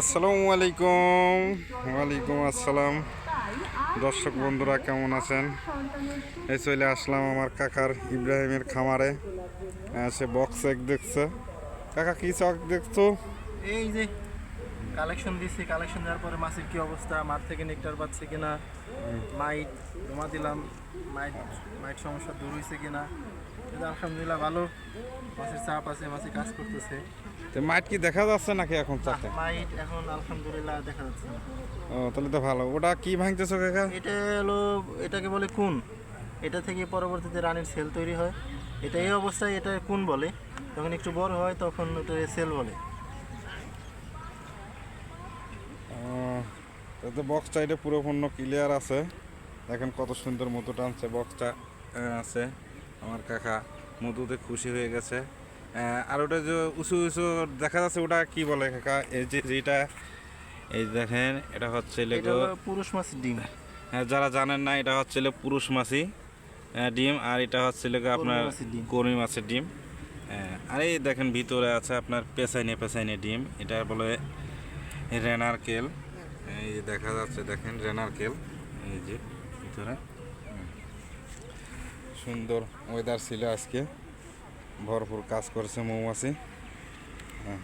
আসসালামু আলাইকুম। ওয়ালাইকুম আসসালাম। দর্শক বন্ধুরা কেমন আছেন? এই চলে আসলাম আমার কাকার ইব্রাহিমের খামারে। সে বক্স এক দেখছে। কাকা কি চক দেখছ? এই যে কালেকশন দিছি। কালেকশন দেওয়ার পরে মাছের কি অবস্থা? মাঠ থেকে নেকটার পাচ্ছে কিনা? মাইট জমা দিলাম। মাইট মাইট সমস্যা দূর হয়েছে কিনা? আলহামদুলিল্লাহ ভালো। মাছের চাপ আছে মাছে কাজ করতেছে। তো মাঠ কি দেখা যাচ্ছে নাকি এখন চাতে মাইট এখন আলহামদুলিল্লাহ দেখা যাচ্ছে। ও তাহলে তো ভালো। ওটা কি ভাঙতেছো কাকা? এটা হলো এটাকে বলে কুন এটা থেকে পরবর্তীতে রানের সেল তৈরি হয়। এটা এই অবস্থায় এটা কুন বলে। যখন একটু বড় হয় তখন ওটা সেল বলে। তো বক্সটা এটা পুরোপূর্ণ ক্লিয়ার আছে। দেখেন কত সুন্দর মধু টানছে বক্সটা আছে। আমার কাকা মধুতে খুশি হয়ে গেছে। আর ওটা যে উঁচু উঁচু দেখা যাচ্ছে ওটা কি বলে কাকা? এই যে যেটা এই দেখেন এটা হচ্ছে পুরুষ মাছের ডিম। হ্যাঁ, যারা জানেন না এটা হচ্ছে পুরুষ মাছি ডিম আর এটা হচ্ছে লেগে আপনার। কর্মী মাছের ডিম। আর এই দেখেন ভিতরে আছে আপনার পেছাইনে পেছাইনে ডিম এটা বলে রেনার কেল। এই যে দেখা যাচ্ছে দেখেন রেনার কেল। এই যে ভিতরে। সুন্দর ওয়েদার ছিল আজকে। ভরপুর কাজ করছে মৌমাছি। হ্যাঁ।